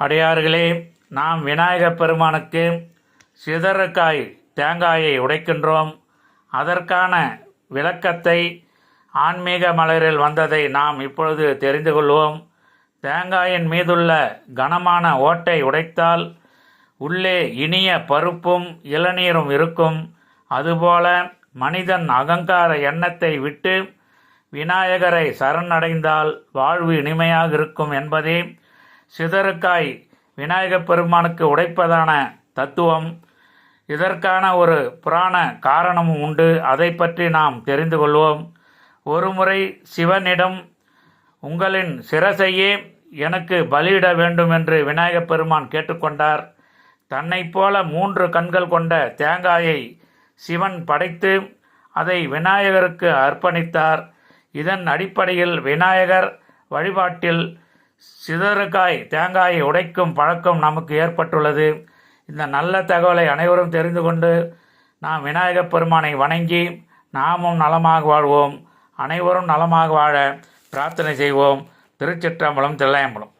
அடையார்களே நாம் விநாயகப் பெருமானுக்கு சிதறக்காய் தேங்காயை உடைக்கின்றோம். அதற்கான விளக்கத்தை ஆன்மீக மலரில் வந்ததை நாம் இப்பொழுது தெரிந்து கொள்வோம். தேங்காயின் மீதுள்ள கனமான ஓட்டை உடைத்தால் உள்ளே இனிய பருப்பும் இளநீரும் இருக்கும். அதுபோல மனிதன் அகங்கார எண்ணத்தை விட்டு விநாயகரை சரணடைந்தால் வாழ்வு இனிமையாக இருக்கும் என்பதே சிதறுக்காய் விநாயகப் பெருமானுக்கு உடைப்பதான தத்துவம். இதற்கான ஒரு புராண காரணமும் உண்டு. அதை பற்றி நாம் தெரிந்து கொள்வோம். ஒருமுறை சிவனிடம் உங்களின் சிரசையே எனக்கு பலியிட வேண்டும் என்று விநாயகப் பெருமான் கேட்டுக்கொண்டார் தன்னைப் போல மூன்று கண்கள் கொண்ட தேங்காயை சிவன் படைத்து அதை விநாயகருக்கு அர்ப்பணித்தார். இதன் அடிப்படையில் விநாயகர் வழிபாட்டில் சிதறுக்காய் தேங்காயை உடைக்கும் பழக்கம் நமக்கு ஏற்பட்டுள்ளது. இந்த நல்ல தகவலை அனைவரும் தெரிந்து கொண்டு நாம் விநாயகப் பெருமானை வணங்கி நாமும் நலமாக வாழ்வோம். அனைவரும் நலமாக வாழ பிரார்த்தனை செய்வோம். திருச்சிற்றம்பலம் தில்லையம்பலம்.